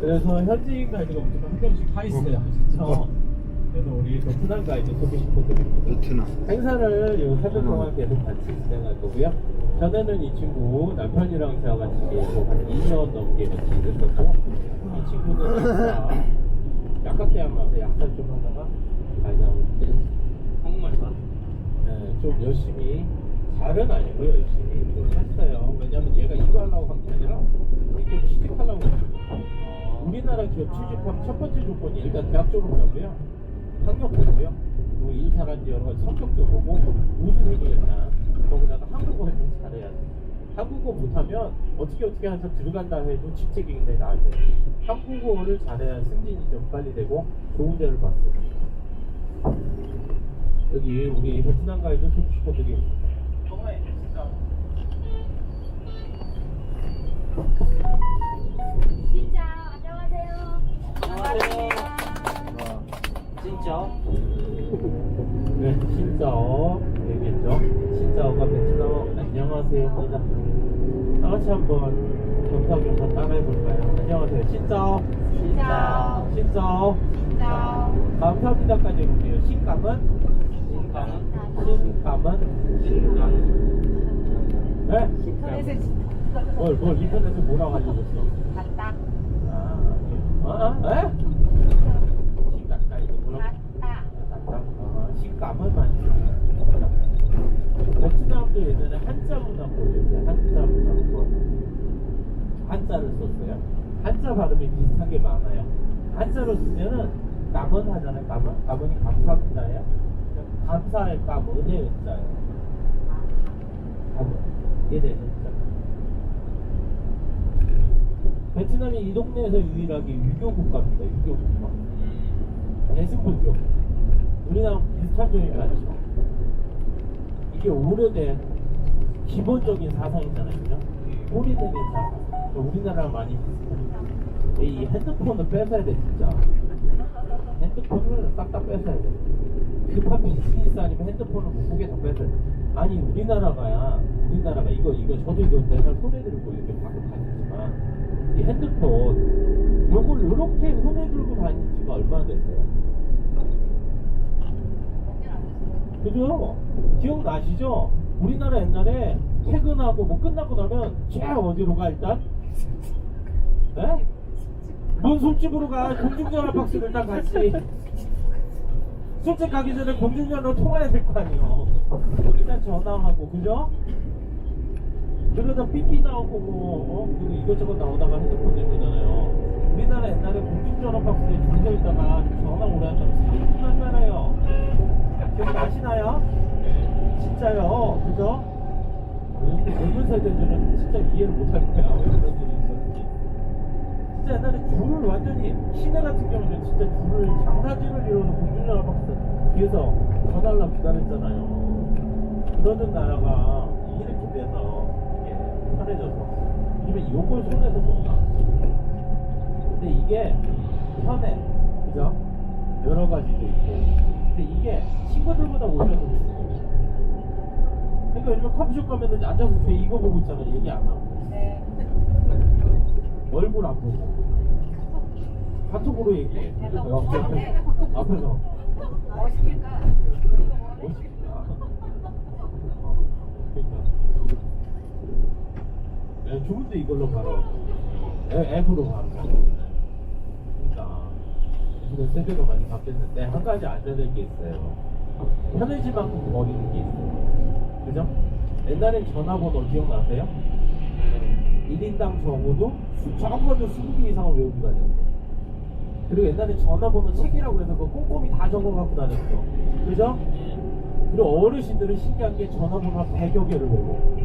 그래서 현지인 가이드가 무조건 한 명씩 다 있어요, 진짜. 그래서 우리 베트남 가이드 소개 시켜드립니다. 베트남. 행사를 이 3일 동안 계속 같이 진행할 거고요. 전에는 이 친구 남편이랑 제가 같이 계속 한 2년 넘게 같이 일했었고 이 친구는 약간 약학대학 와서 약살 좀 하다가 잘 나오는데 한국말만 네, 좀 열심히 잘은 아니고요 열심히 좀 했어요. 왜냐면 얘가 이거 하려고 한 게 아니라 이게 취직하려고 했어요. 우리나라 기업 취직하면 첫 번째 조건이 일단 대학 졸업자고요. 학력 보고요. 그리고 일 잘한지 여러 가지 성격도 보고 얘기했나. 거기다가 한국어를 좀 잘해야 돼. 한국어 못하면 어떻게 어떻게 해서 들어간다 해도 직책이 굉장히 나아져요. 한국어를 잘해야 승진이 좀 빨리 되고 좋은 데를 봤어요. 여기 우리 베트남 가이드 소개시켜드리겠습니다. 진짜 네, 신짜오 얘기했죠. 신짜오가 베트남어 안녕하세요입니다. 다 같이 한번 경사경사 따라해볼까요? 안녕하세요. 신짜오. 신짜오. 신짜오. 감사합니다까지 해볼게요. 신감은? 신감은? 네? 인터넷에 뭘, 뭘 인터넷에 뭐라고 알려줬어? 갔다. 아, 예. 어? 어? 에? 신감까 이거 뭐라고? 갔다. 아, 식감은 많이 베트남도 예전에 한자 문학 보여줬어요. 한자 문학 한자를 썼어요. 한자 발음이 비슷한 게 많아요. 한자로 쓰면은 감은 하잖아요. 감은 감은이 감사합니다예요. 감사할 감 은혜 은자예요. 감은 얘네 은자. 베트남이 이 동네에서 유일하게 유교 국가입니다. 유교 국가. 대승불교. 우리나라 비슷한 점이 많죠. 이게 오래된 기본적인 사상이잖아요, 그죠? 오래된 사상. 우리나라랑 많이 비슷해요. 이 핸드폰을 뺏어야 돼, 진짜. 핸드폰을 싹 다 뺏어야 돼. 급한 비즈니스 아니면 핸드폰을 못 보게 다 뺏어야 돼. 아니, 우리나라가야, 우리나라가 이거, 이거, 저도 이거 맨날 손에 들고 이렇게 가끔 다니지만, 이 핸드폰, 요걸 요렇게 손에 들고 다닌 지가 얼마나 됐어요? 그죠? 기억나시죠? 우리나라 옛날에 퇴근하고 뭐 끝나고 나면 쟤 어디로 가 일단? 에? 뭔 술집으로 가? 공중전화 박스를 딱 같이 술집 가기 전에 공중전화로 통화해야 될 거 아니에요 일단 전화하고 그죠? 그러다 삐삐 나오고 뭐 어? 이것저것 나오다가 핸드폰 된 거잖아요 우리나라 옛날에 공중전화 박스에 줄 서 있다가 전화 오래 한다고 30분 했잖아요 기억나시나요? 진짜요 그죠? 젊은 세대들은 진짜 이해를 못할 있었는지 진짜 옛날에 줄을 완전히 시내 같은 경우는 진짜 줄을 장사진을 이루어서 공중전화 박스 뒤에서 전화하려고 기다렸잖아요. 그러던 나라가 이렇게 돼서 이게 편해져서. 요즘에 요걸 손에서 못 나. 근데 이게 편해. 그죠? 여러 가지도 있고. 근데 이게 친구들보다 오히려 더 중요해 그러니까 요즘에 커피숍 가면은 앉아서 쟤 이거 보고 있잖아 얘기 안 하고. 네. 얼굴 안 보고 카톡으로 얘기해. 앞에서. 앞에서. 멋있겠다. 멋있다. 그러니까. 네, 좋은데 이걸로 바로. 앱- 앱으로 바로. 그러니까. 요즘은 세대가 많이 바뀌었는데 한 가지 알려야 될게 있어요. 편해질 만큼 버리는 게 있어요. 그죠? 옛날엔 전화번호 기억나세요? 1인당 적어도 수, 적어도 20개 이상을 외우고 다녔어 그리고 옛날에 전화번호 책이라고 해서 그거 꼼꼼히 다 적어갖고 다녔어 그죠? 그리고 어르신들은 신기한 게 전화번호 100여 개를 외워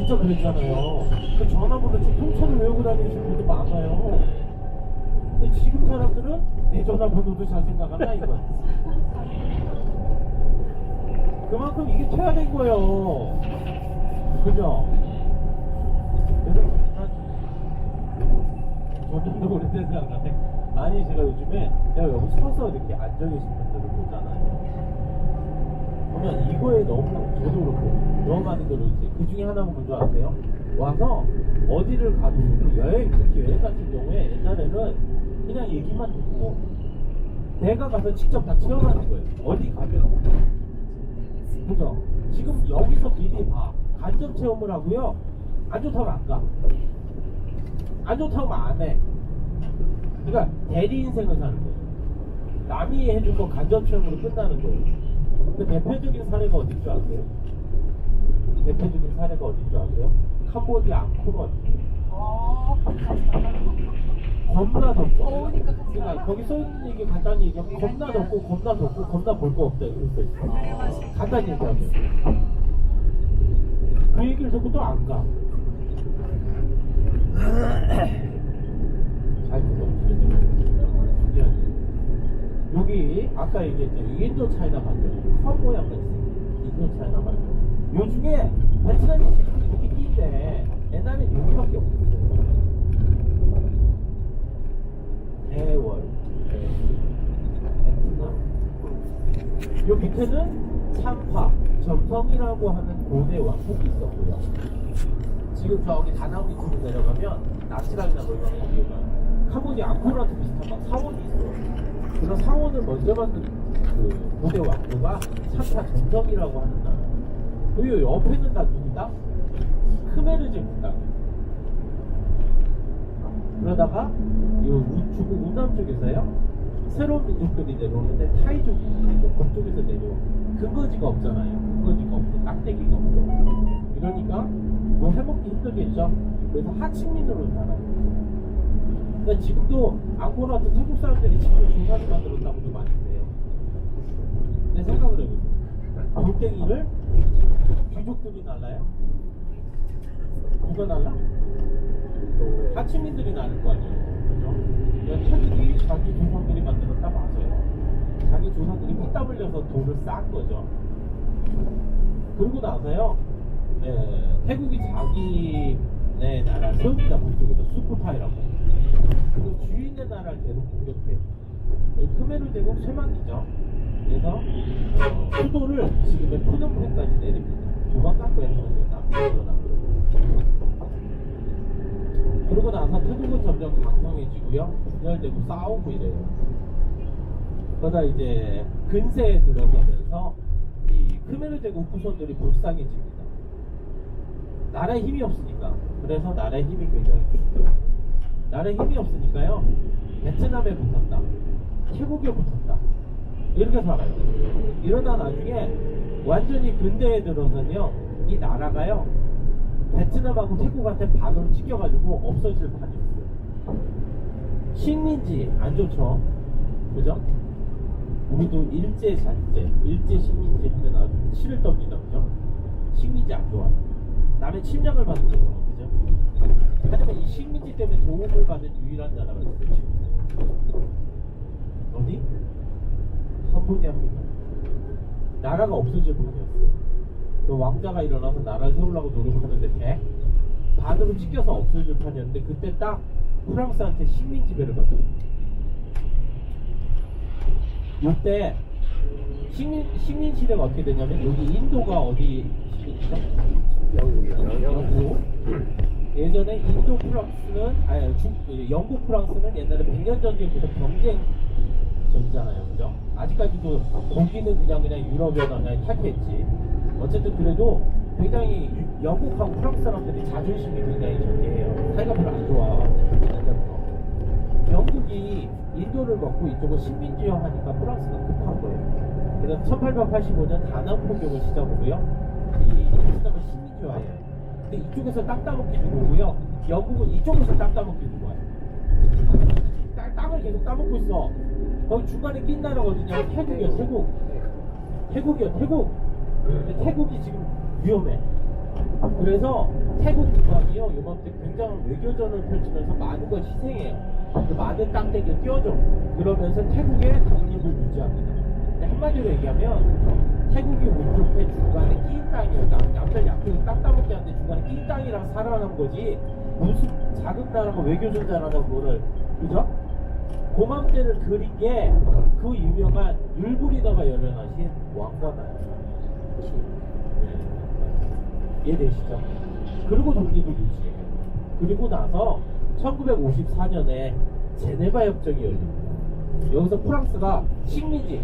진짜 그랬잖아요. 그 전화번호 지금 통째로 외우고 다니시는 분도 많아요. 근데 지금 사람들은 내 전화번호도 잘 생각한다 이거야. 그만큼 이게 퇴화된 거예요 그죠? 그래서 난 저도 오래된 생각나네 아니 제가 요즘에 제가 여기 서서 이렇게 앉아 계신 분들을 보잖아요 보면 이거에 너무 저도 그렇고 너무 많은 걸 이제 그 중에 하나가 뭔지 아세요? 와서 어디를 가도 그 여행 특히 여행 같은 경우에 옛날에는 그냥 얘기만 듣고 내가 가서 직접 다 체험하는 거예요. 어디 가면 그죠? 지금 여기서 미리 봐 간접 체험을 하고요. 안 좋다면 안 가. 안 좋다면 안 해. 그러니까 대리 인생을 사는 거예요. 남이 해준 거 간접 체험으로 끝나는 거예요. 그 대표적인 사례가 어딘 줄 아세요? 대표적인 사례가 어딘 줄 아세요? 캄보디아 앙코르 어, 겁나. 더우니까 가지 그러니까. 거기 써 있는 얘기 간단히 얘기하면 겁나 덥고 겁나 덥고 겁나 볼 거 없다 이렇게 써 있어. 간단히 얘기하면 그 얘기를 듣고 또 안 가. 여기 아까 얘기했죠. 인도 차이나 모양 같이 생긴 인도 차이나 반점. 요 중에 베트남이 이렇게 끼인데 옛날엔 여기밖에 없었어요. 대월, 베트남. 요 밑에는 참파, 점성이라고 하는 고대 왕국이 있었고요. 지금 저기 다나무 밑으로 내려가면 나치랑이나 뭐 이런 거 캄보디아 앙코르한테 비슷한 막 사원이 있어. 그런 사원을 먼저 만든 그 고대 왕국가 참파 점성이라고 하는 나라. 그리고 옆에는 다 누구다? 크메르 제국다. 그러다가 이 우- 중국 운남 쪽에서요 새로운 민족들이 내려오는데 타이족이 있고 그쪽에서 내려와 근거지가 없잖아요 근거지가 없고 낙대기가 없어 이러니까 뭐 해먹기 힘들겠죠 그래서 하층민으로 살아요 그러니까 지금도 앙고라 같은 태국 사람들이 지금 조사를 만들었다고도 많이 그래요 내 생각을 해보세요 골땡이를 귀족들이 날라요? 누가 날라? 하층민들이 나는 거 아니에요. 그죠? 그러니까 태국이 자기 조상들이 만들었다 맞아요. 자기 조상들이 피땀 흘려서 돈을 싼 거죠. 그러고 나서요, 예, 태국이 자기 네 나라를 세웁니다. 북쪽에서 수프파이라고. 그리고 주인의 나라를 계속 공격해요. 여기 크메르 제국 쇠망이죠. 그래서 어, 수도를 지금의 푸놈펜까지 내립니다. 도망갈 거예요. 남쪽으로. 그러고 나서 태국은 점점 강성해지고요. 분열되고 싸우고 이래요. 그러다 이제 근세에 들어서면서 이 크메르 제국 후손들이 불쌍해집니다. 나라에 힘이 없으니까. 그래서 나라의 힘이 굉장히 죽죠. 나라에 힘이 없으니까요. 베트남에 붙었다. 태국에 붙었다. 이렇게 살아요. 이러다 나중에 완전히 근대에 들어서는요. 이 나라가요. 베트남하고 태국한테 반으로 찢겨가지고 없어질 판이었어요. 식민지 안 좋죠, 그죠? 우리도 일제 잔재, 일제 식민지 하면 아주 치를 떱니다, 그죠? 식민지 안 좋아요. 남의 침략을 받는 거죠, 그죠? 하지만 이 식민지 때문에 도움을 받는 유일한 나라가 있어요, 지금. 어디? 캄보디아입니다. 나라가 없어질 뿐이었어요. 그 왕자가 일어나서 나라를 세우려고 노력을 하는데 돼? 반으로 찢겨서 없어질 판이었는데 그때 딱 프랑스한테 식민 지배를 받아요. 이때 식민 식민 시대가 어떻게 되냐면 여기 인도가 어디 시대죠? 영국. 예전에 인도 프랑스는 아니 중, 그 영국 프랑스는 옛날에 100년 전부터 경쟁 전이잖아요, 그죠? 아직까지도 거기는 그냥 그냥 그냥 탈퇴했지. 어쨌든 그래도 굉장히 유- 영국하고 프랑스 사람들이 자존심이 굉장히 저기해요. 사이가 별로 안 좋아. 영국이 인도를 먹고 이쪽을 식민지화하니까 프랑스가 급한 거예요. 그래서 1885년 다낭 포격을 시작으로요. 이 베트남을 식민지화해요. 근데 이쪽에서 땅 따먹기 들어오고요. 영국은 이쪽에서 땅 따먹기 들어와요. 땅, 땅을 계속 따먹고 있어. 거기 중간에 낀 어디냐? 태국이요, 태국. 태국이요, 태국. 태국이 지금 위험해. 그래서 태국 국왕이요, 요맘때 굉장한 외교전을 펼치면서 많은 걸 희생해요. 그 많은 땅대기를 띄워줘. 그러면서 태국의 독립을 유지합니다. 한마디로 얘기하면 태국이 운 좋게 중간에 끼인. 남, 남들 약해서 땅 따먹게 하는데 중간에 끼인 땅이랑 살아남은 거지. 무슨 작은 나라가 외교전 잘하는 거를, 그죠? 고맘때를 그린 게 그 유명한 율부리너가 열연하신 왕관아예요. 이해되시죠? 그리고 독립을 유지해요. 그리고 나서 1954년에 제네바 협정이 열립니다. 여기서 프랑스가 식민지,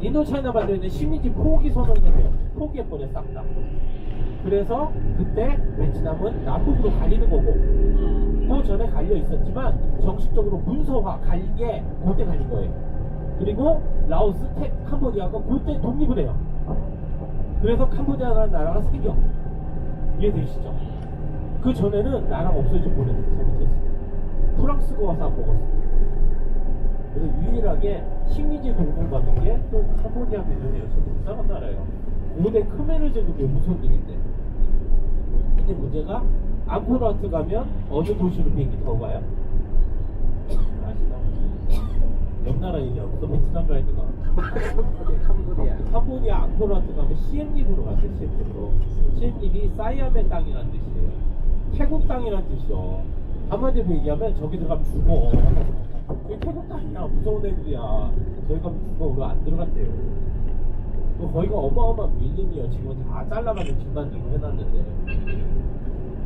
인도차이나 반도에 식민지 포기 선언을 해요. 포기해버려 싹 다. 그래서 그때 베트남은 남북으로 갈리는 거고 그 전에 갈려 있었지만 정식적으로 문서화 갈린 게 그때 갈린 거예요. 그리고 라오스, 태, 캄보디아가 그때 독립을 해요. 그래서 캄보디아라는 나라가 생겨. 이해되시죠? 그 전에는 나라가 없어지고 보내는 잘못했어요. 프랑스가 와서 안 먹었어요. 그래서 유일하게 식민지 공공받은 게 또 캄보디아 대전이에요. 참 이상한 나라예요. 고대 크메르 제국의 후손들인데. 근데 문제가 앙코르와트 가면 어느 도시로 비행기 타고 가요? 아시나? 옆 나라 얘기하고 또 베트남 가이드가 캄보디아. 캄보디아 앙코르와트 가면 시엠립으로 가세요. 시엠립으로. 시엠립이 사이암의 땅이라는 뜻이에요. 태국 땅이라는 뜻이요. 한마디로 얘기하면 저기 들어가면 죽어. 여기 태국 땅이야. 무서운 애들이야. 저기 가면 죽어. 우리 안 들어갔대요. 그 거기가 어마어마한 밀림이요. 지금 다 잘라가지고 중간중간 해놨는데.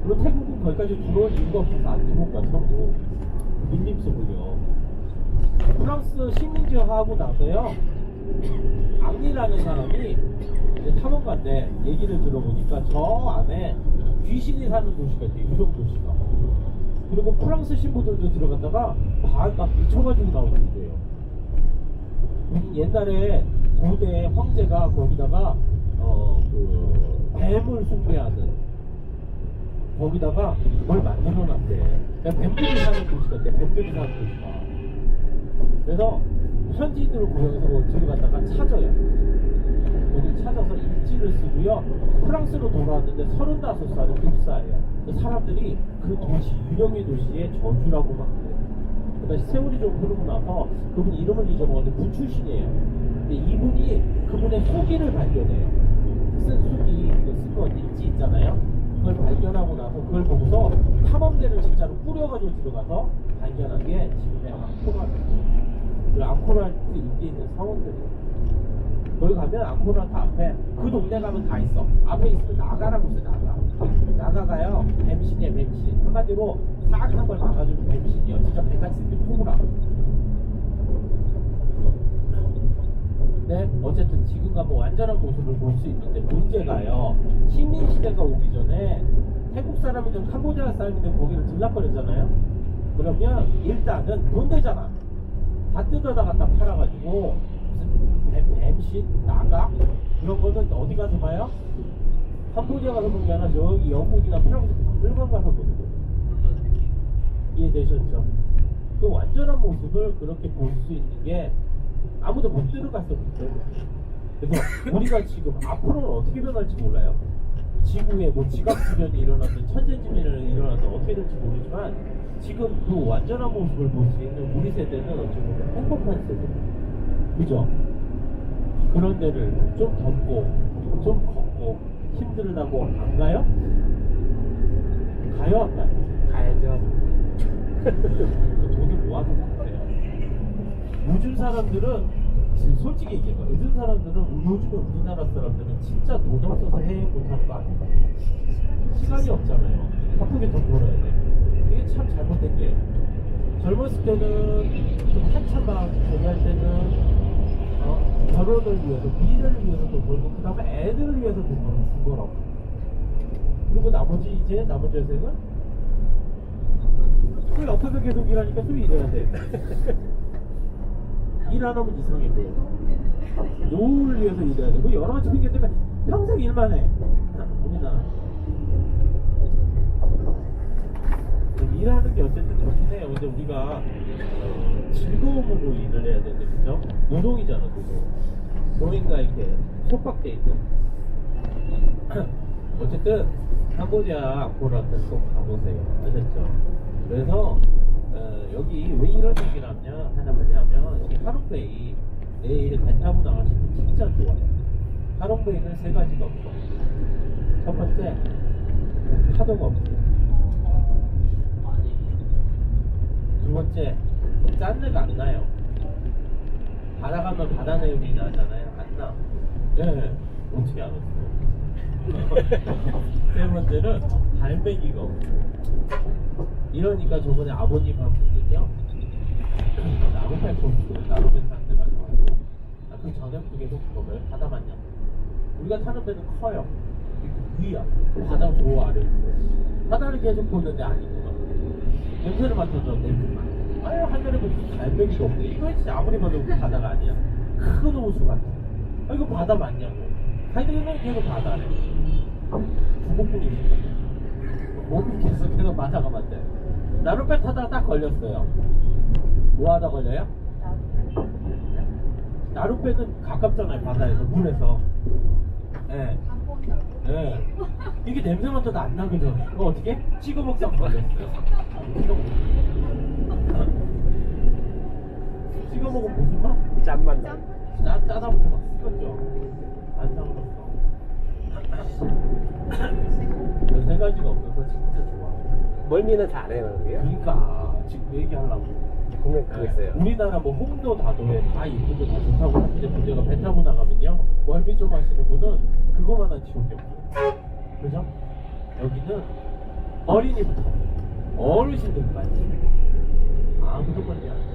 그리고 태국은 거기까지 들어올 이유가 없어서 안 들어온 거야, 서로. 밀림 속을요. 프랑스 식민지화하고 나서요. 앙리라는 사람이 탐험가인데 얘기를 들어보니까 저 안에 귀신이 사는 도시가 있대요. 유령 도시가. 그리고 프랑스 신부들도 들어갔다가 막, 막 미쳐가지고 나오는 거예요. 우리 옛날에 고대 황제가 거기다가 어그 뱀을 숭배하는 거기다가 뭘 만들어 놨대. 그러니까 뱀들이 사는 도시가 돼. 뱀들이 사는 도시가. 그래서 현지인들을 뭐 들어갔다가 찾아요. 거기 찾아서 일지를 쓰고요. 프랑스로 돌아왔는데 35살의 급사예요. 그 사람들이 그 도시, 유령의 도시의 저주라고 막. 그 다시 세월이 좀 흐르고 나서 그분 이름을 잊어먹었는데 군 출신이에요. 근데 이분이 그분의 후기를 발견해요. 쓴 후기, 쓴거 일지 있잖아요. 그걸 발견하고 나서 그걸 보고서 탐험대를 진짜로 꾸려가지고 들어가서 발견한 게 지금의 앙코르와트. 그 앙코르와트 인기 있는 사원들이에요. 거기 가면 앙코르와트 앞에 그 동네 가면 다 있어. 앞에 있으면 나가라고 있어 나가. 나가가요 뱀신이야 뱀신. 한마디로 싹한 걸 막아주는 뱀신이요. 진짜 배같이 생긴 코브라. 네, 어쨌든 지금 가면 완전한 모습을 볼 수 있는데 문제가요. 식민 시대가 오기 전에 태국 사람이든 캄보디아 사람이든 거기를 들락거렸잖아요. 그러면 일단은 돈 되잖아. 다 뜯어다 갖다 팔아가지고 무슨 뱀, 뱀신, 나가 그런 거는 어디 가서 봐요? 캄보디아 가서 보는 게 아니라 저기 영국이나 프랑스 박물관 가서 보는 거예요. 이해되셨죠? 그 완전한 모습을 그렇게 볼 수 있는 게 아무도 못 들어갔었기 때문에 그래서 우리가 지금 앞으로는 어떻게 변할지 몰라요 지구에 뭐 지각 지변이 일어나든 천재지변이 일어나든 어떻게 될지 모르지만 지금 그 완전한 모습을 볼 수 있는 우리 세대는 어찌 보면 행복한 세대 그죠? 그런 데를 좀 덥고 좀 걷고 힘들다고 안 가요? 가요 안 가요? 가야죠. 돈이 모아서 못해요. 요즘 사람들은 지금 솔직히 얘기해봐. 요즘 사람들은 요즘에 우리나라 사람들은 진짜 돈 없어서 해외 못하는 거 아닌가? 시간이 없잖아요. 바쁘게 돈 벌어야 돼. 이게 참 잘못된 게 젊었을 때는 좀 한참 막 저기 할 때는 어, 결혼을 위해서 미래를 위해서 돈 벌고 그 다음에 애들을 위해서 돈 벌고 준 거라고. 그리고 나머지 이제 나머지 여생은 그 옆에서 계속 일하니까 좀 일해야 돼. 일 안 하면 이상해. 노후를 위해서 일해야 돼. 그 여러 가지 핑계 때문에 평생 일만 해. 우리나라. 일하는 게 어쨌든 좋긴 해요. 근데 우리가 어, 즐거움으로 일을 해야 되는데, 그죠? 노동이잖아, 노동. 노인과 이렇게 속박돼 있는. 어쨌든 캄보디아 앙코르와트는 꼭 가보세요. 아셨죠? 그래서 어, 여기 왜 이런 얘기를 하냐, 하냐 하냐면 이 하롱베이 내일 배 타고 나가시면 진짜 좋아요. 하롱베이는 세 가지가 없어. 첫 번째 파도가 없어요. 두 번째 짠내가 안 나요. 바다 가면 바다 내음이 나잖아요. 안 나. 예, 어떻게 알았어요? 세 번째는 갈매기가 없어요. 이러니까 저번에 아버님 한 분은요 나루패 줬어요 나루패 사는 데 가져가지고 아, 그 전에 그게도 그거를 바다 맞냐 우리가 타는 배는 커요 위야 바다 조 아래 바다를 계속 보는데 아니구나 냄새를 맡아서 냄새만 아유 하늘에 무슨 갈매기가 없네 이거 진짜 아무리 봐도 바다가 아니야 큰 호수 같아 아 이거 바다 맞냐고 하이드는 계속 바다래 중국분이 있거든 몸이 계속해서 바다가 맞대 나룻배 타다가 딱 걸렸어요 뭐 하다 걸려요? 나룻배는 가깝잖아요 바다에서 물에서 예. 안 본다. 예. 이게 냄새 맡아도 안 나거든. 그거 어떻게? 찍어 먹자고 걸렸어요. 찍어 먹으면 무슨 맛? 짠만 나. 짜, 짜다부터 막 식었죠. 안 상관없어. 세 가지가 없어서 진짜 좋아. 멀미는 잘해요, 그게요? 그러니까 지금 그 얘기하려고. 그거 있어요. 우리나라 뭐 홍도 다도에 다 이쁘고 다 좋다고 하는데 문제가 배 타고 나가면요 멀미 좀 하시는 분은 그거만한 지옥이 없어요 그죠? 여기는 어린이부터 어르신들까지 아무도 걸리 안 돼.